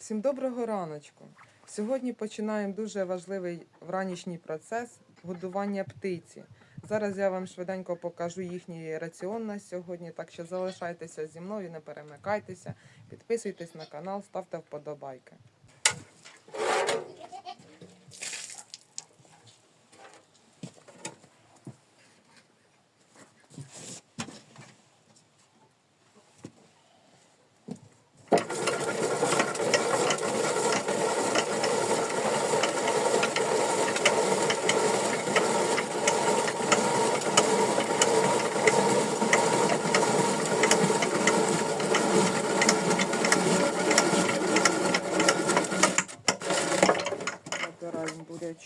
Всім доброго раночку. Сьогодні починаємо дуже важливий вранішній процес годування птиці. Зараз я вам швиденько покажу їхній раціон на сьогодні, так що залишайтеся зі мною, не перемикайтеся, підписуйтесь на канал, ставте вподобайки.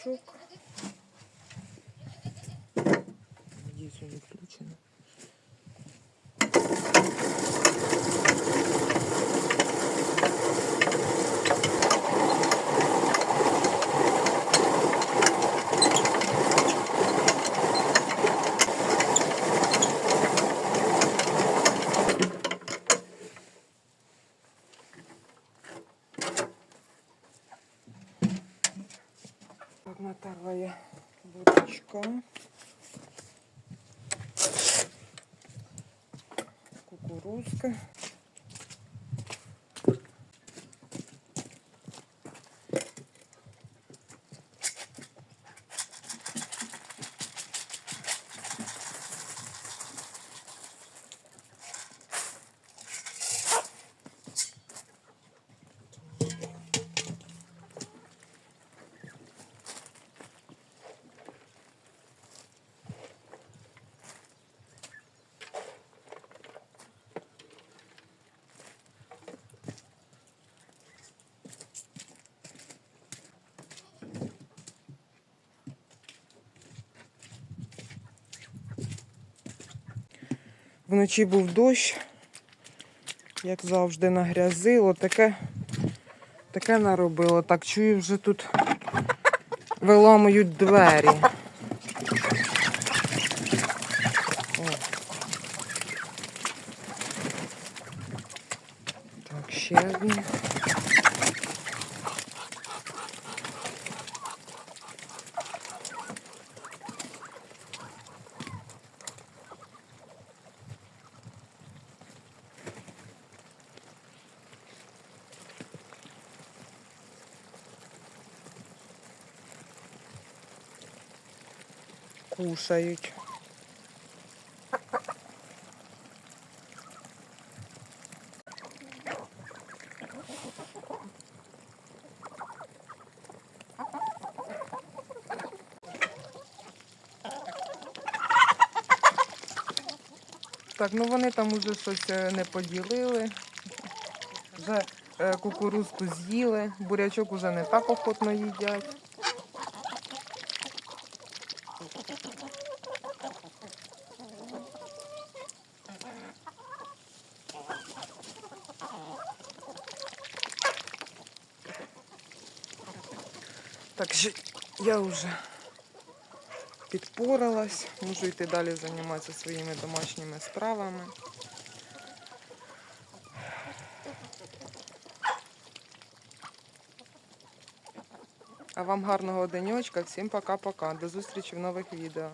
Набираємо Надеюсь, он не відключений. Так, натягає бурячка. Кукурузка. Вночі був дощ, як завжди, нагрязило. Таке, таке наробило. Так, чую, вже тут виламують двері. О. Так, ще одні. Кушають. Так, ну вони там уже щось е, не поділили. Вже е, кукурузку з'їли, бурячок уже не так охотно їдять. Так я вже підпоралась, можу йти далі займатися своїми домашніми справами. А вам гарного денечка, всім пока-пока. До зустрічі в нових відео.